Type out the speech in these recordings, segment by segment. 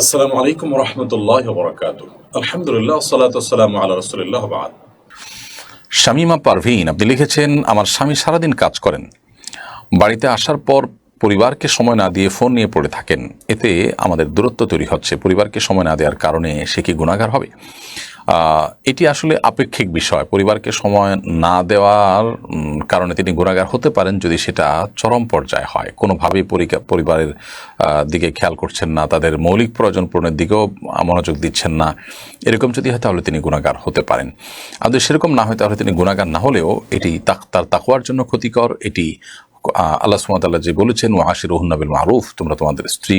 আসসালামু আলাইকুম রহমতুল্লাহ বরকাত আলহামদুলিল্লাহ সালাতাম আল্লাহ রসুলিল্লাহ বাদ। শামিমা পারভীন, আপনি লিখেছেন, আমার স্বামী সারাদিন কাজ করেন। বাড়িতে আসার পর পরিবারকে সময় না দিয়ে ফোন নিয়ে পড়ে থাকেন। এতে আমাদের দূরত্ব তৈরি হচ্ছে। পরিবারকে সময় না দেওয়ার কারণে সে কি গুণাগার হবে? এটি আসলে আপেক্ষিক বিষয়। পরিবারকে সময় না দেওয়ার কারণে তিনি গুণাগার হতে পারেন যদি সেটা চরম পর্যায়ে হয়। কোনোভাবেই পরিবারের দিকে খেয়াল করছেন না, তাদের মৌলিক প্রয়োজন পূরণের দিকেও মনোযোগ দিচ্ছেন না। এরকম যদি হয় তাহলে তিনি গুণাগার হতে পারেন। আর যদি সেরকম না হয় তাহলে তিনি গুণাগার না হলেও এটি তার তাকুয়ার জন্য ক্ষতিকর। এটি আল্লাহ সুমতাল্লাহ যে বলেছেন ও আশির রহুন্নাবিল মারুফ তোমরা তোমাদের স্ত্রী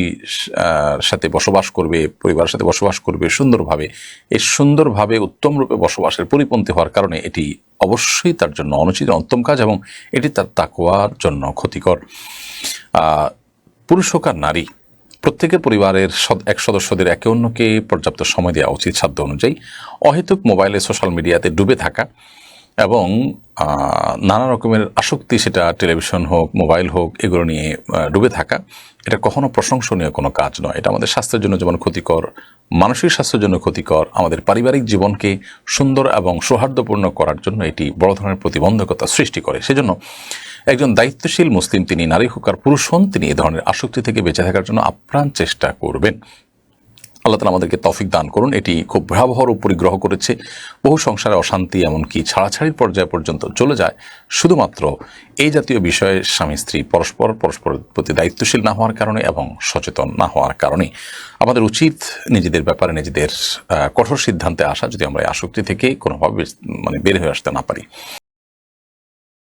সাথে বসবাস করবে, পরিবারের সাথে বসবাস করবে সুন্দরভাবে। এই সুন্দরভাবে উত্তম রূপে বসবাসের পরিপন্থী হওয়ার কারণে এটি অবশ্যই তার জন্য অনুচিত অন্তম কাজ এবং এটি তার তাকুয়ার জন্য ক্ষতিকর। পুরুষ হোক আর নারী, প্রত্যেকের পরিবারের এক সদস্যদের একে অন্যকে পর্যাপ্ত সময় দেওয়া উচিত সাধ্য অনুযায়ী। অহেতুক মোবাইলে, সোশ্যাল মিডিয়াতে ডুবে থাকা এবং নানা রকমের আসক্তি সেটা টেলিভিশন হোক, মোবাইল হোক, এগুলো নিয়ে ডুবে থাকা, এটা কখনো প্রশংসনীয় কোনো কাজ নয়। এটা আমাদের স্বাস্থ্যের জন্য যেমন ক্ষতিকর, মানসিক স্বাস্থ্যের জন্য ক্ষতিকর, আমাদের পারিবারিক জীবনকে সুন্দর এবং সৌহার্দ্যপূর্ণ করার জন্য এটি বড় ধরনের প্রতিবন্ধকতা সৃষ্টি করে। সেজন্য একজন দায়িত্বশীল মুসলিম, তিনি নারী হোক আর পুরুষ হন, তিনি এ ধরনের আসক্তি থেকে বেঁচে থাকার জন্য আপ্রাণ চেষ্টা করবেন। আল্লাহ তালা আমাদেরকে তফিক দান করুন। এটি খুব ভয়াবহ রূপ পরিগ্রহ করেছে। বহু সংসারে অশান্তি এমনকি ছাড়াছাড়ির পর্যায় পর্যন্ত চলে যায়। শুধুমাত্র এই জাতীয় বিষয়ে স্বামী স্ত্রী পরস্পর, পরস্পরের প্রতি দায়িত্বশীল না হওয়ার কারণে এবং সচেতন না হওয়ার কারণে। আমাদের উচিত নিজেদের ব্যাপারে নিজেদের কঠোর সিদ্ধান্তে আসা। যদি আমরা এই আসক্তি থেকে কোনোভাবে মানে বের হয়ে আসতে না পারি।